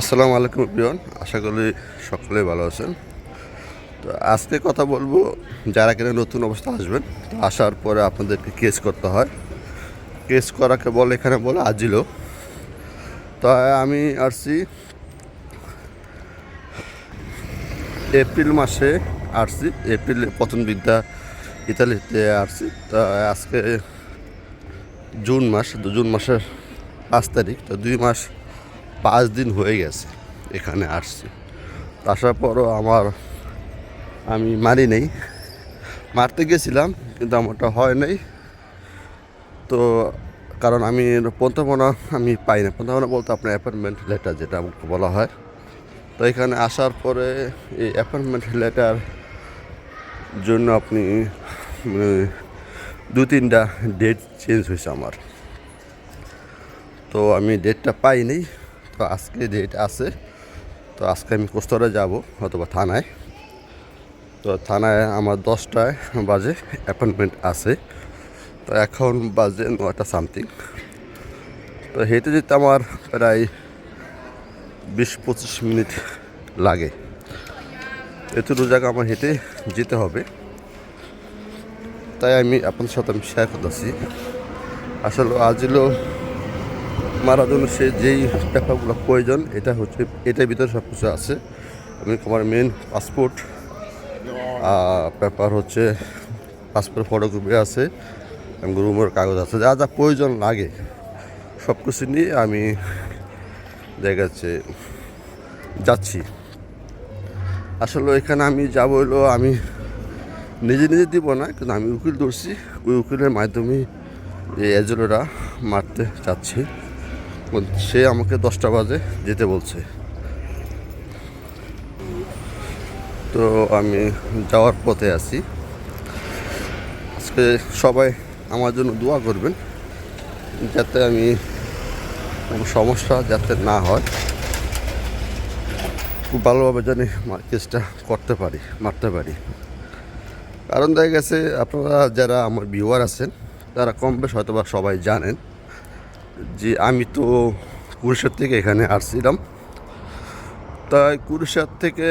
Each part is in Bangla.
আসসালামু আলাইকুম প্রিয়ন আশা করি সকলে ভালো আছেন। তো আজকে কথা বলব, যারা কিনা নতুন অবস্থা আসবেন, তো আসার পরে আপনাদেরকে কেস করতে হয়। কেস করাকে বলে এখানে বলে আজিল। তো আমি আসছি এপ্রিল মাসে আসছি, এপ্রিল প্রথম বিদ্যা ইতালিতে আসছি। তো আজকে জুন মাস জুন মাসের পাঁচ তারিখ, তো দুই মাস পাঁচ দিন হয়ে গেছে এখানে আসছি। আসার পরও আমার আমি মারি নেই। মারতে গেছিলাম কিন্তু আমারটা হয় নাই। তো কারণ আমি পন্থপনা আমি পাই না। পন্থপনা বলতে আপনার অ্যাপয়েন্টমেন্ট লেটার যেটা আমাকে বলা হয়। তো এখানে আসার পরে এই অ্যাপয়েন্টমেন্ট লেটার জন্য আপনি মানে, দু তিনটা ডেট চেঞ্জ হয়েছে আমার। তো আমি ডেটটা পাইনি। তো আজকে ডেট আছে। তো আজকে আমি কোস্তরে যাব, অথবা থানায়। তো থানায় আমার দশটায় বাজে অ্যাপয়েন্টমেন্ট আছে। তো এখন বাজে নয়টা সামথিং তো হেঁটে যেতে আমার প্রায় বিশ পঁচিশ মিনিট লাগে। এতটুকু জায়গা আমার হেঁটে যেতে হবে। তাই আমি আপনার সাথে আমি শেয়ার করতেছি। আসলে আজিলো মারার জন্য সে যেই পেপারগুলো প্রয়োজন, এটা হচ্ছে, এটার ভিতরে সব কিছু আছে। আমি আমার মেন পাসপোর্ট পেপার হচ্ছে পাসপোর্ট ফটোকপি আছে রুমের কাগজ আছে। যা যা প্রয়োজন লাগে সব কিছু নিয়ে আমি দেখা যাচ্ছে। আসলে এখানে আমি যাব হলো, আমি নিজে নিজে দিব না, কিন্তু আমি উকিল ধরছি। ওই উকিলের মাধ্যমে এই এজেলোরা মারতে চাচ্ছি সে আমাকে দশটা বাজে যেতে বলছে। তো আমি যাওয়ার পথে আছি। আজকে সবাই আমার জন্য দোয়া করবেন, যাতে আমি সমস্যা যাতে না হয়। খুব ভালোভাবে জানি কেসটা করতে পারি, মারতে পারি। কারণ দেখা গেছে আপনারা যারা আমার ভিউয়ার আছেন, তারা কম বেশ হয়তো বা সবাই জানেন। যে আমি তো কুড়িশার থেকে এখানে আসছিলাম। তাই কুড়িশার থেকে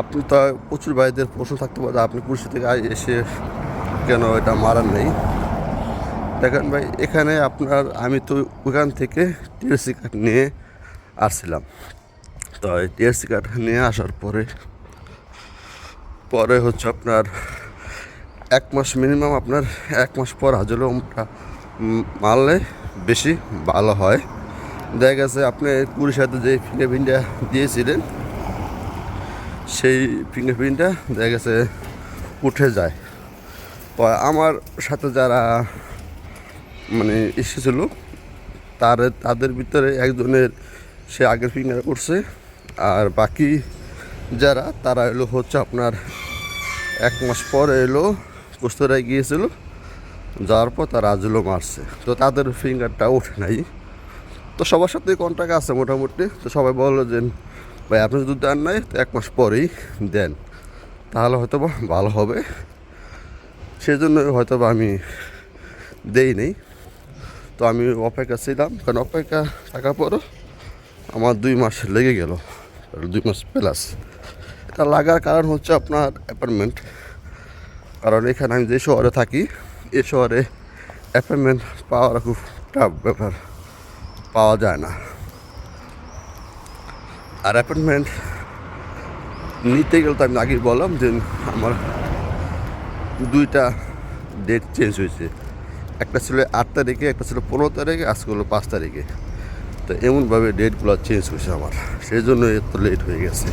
আপনি তো প্রচুর ভাইদের প্রশ্ন থাকতে পারে, আপনি কুড়িশা থেকে এসে কেন এটা মারার নেই? দেখেন ভাই, এখানে আপনার আমি তো ওখান থেকে টিএসসি কার্ড নিয়ে আসছিলাম। তো টিএসসি কার্ড নিয়ে আসার পরে পরে হচ্ছে আপনার এক মাস মিনিমাম আপনার এক মাস পর হাজলমটা মারলে বেশি ভালো হয়। দেখা গেছে আপনি কুড়ির সাথে যে ফিঙ্গারপ্রিন্টটা দিয়েছিলেন, সেই ফিঙ্গারপ্রিন্টটা দেখা গেছে উঠে যায়। আমার সাথে যারা মানে এসেছিল, তার, তাদের ভিতরে একজনের সে আগের ফিঙ্গার উঠছে, আর বাকি যারা, তারা এলো হচ্ছে আপনার এক মাস পরে এলো কুস্তরায় গিয়েছিল। যাওয়ার পর তারা আজলো মারছে তো তাদের ফিঙ্গারটা ওঠে নাই। তো সবার সাথে কন্ট্যাক্ট আছে মোটামুটি। তো সবাই বলল যে, ভাই, আপনি যদি দেন নাই, তো এক মাস পরেই দেন। তাহলে হয়তো ভালো হবে। সেই জন্য হয়তো আমি দেই নেই। তো আমি অপেক্ষা ছিলাম। কারণ অপেক্ষা থাকার পরও আমার দুই মাস লেগে গেল। দুই মাস প্লাস এটা লাগার কারণ হচ্ছে আপনার অ্যাপার্টমেন্ট কারণ এখানে আমি যে শহরে থাকি এ শহরে অ্যাপয়েন্টমেন্ট পাওয়ার খুব টাফ ব্যাপার। পাওয়া যায় না। আর অ্যাপয়েন্টমেন্ট নিতে গেলে তো আমি আগেই বললাম যে আমার দুইটা ডেট চেঞ্জ হয়েছে। একটা ছিল আট তারিখে, একটা ছিল পনেরো তারিখে, আজকে হলো পাঁচ তারিখে। তো এমনভাবে ডেটগুলো চেঞ্জ হয়েছে আমার। সেই জন্য এত লেট হয়ে গেছে।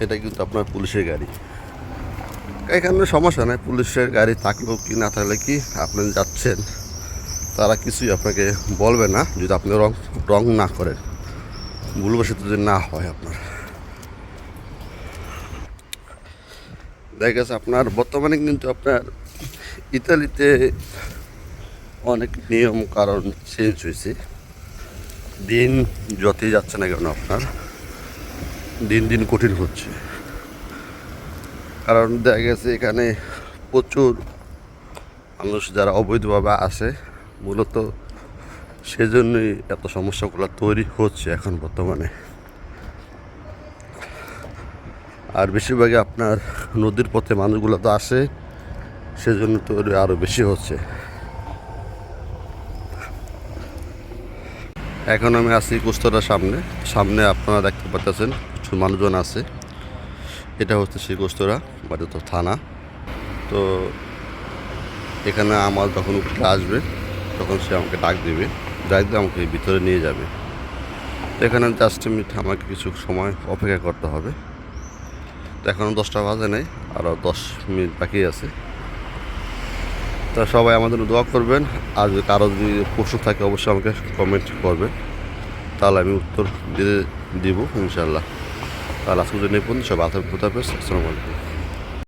এটা কিন্তু আপনার পুলিশের গাড়ি। এখানে সমস্যা নাই, পুলিশের গাড়ি থাকলেও কি না থাকলে কি আপনি যাচ্ছেন? তারা কিছুই আপনাকে বলবে না, যদি আপনি রং রং না করেন। ভুলবশত যদি না হয় আপনার। দেখা গেছে আপনার বর্তমানে কিন্তু আপনার ইতালিতে অনেক নিয়ম কারণ চেঞ্জ হয়েছে। দিন যতই যাচ্ছে না কেন আপনার, দিন দিন কঠিন হচ্ছে। কারণ দেখা গেছে এখানে প্রচুর মানুষ যারা অবৈধভাবে আসে মূলত সেজন্যই এত সমস্যাগুলো তৈরি হচ্ছে এখন বর্তমানে। আর বেশিরভাগই আপনার নদীর পথে মানুষগুলো তো আসে, সেজন্য তৈরি আরও বেশি হচ্ছে। এখন আমি আছি কুস্তরার সামনে সামনে আপনারা দেখতে পাচ্ছেন কিছু মানুষজন আছে। এটা হচ্ছে সেই কুস্তরা বা তো থানা। তো এখানে আমার যখন উঠে আসবে, তখন সে আমাকে ডাক দেবে, ডাক দিয়ে আমাকে ভিতরে নিয়ে যাবে। তো এখানে জাস্ট মিনিট আমাকে কিছু সময় অপেক্ষা করতে হবে। তো এখনও দশটা বাজে নেই আরও দশ মিনিট বাকি আছে। তা সবাই আমাদের দোয়া করবেন, আর যদি কারও যদি প্রশ্ন থাকে, অবশ্যই আমাকে কমেন্ট করবেন। তাহলে আমি উত্তর দিয়ে দিব ইনশাল্লাহ এই পর্যন্ত। সব আথা আসসালামু আলাইকুম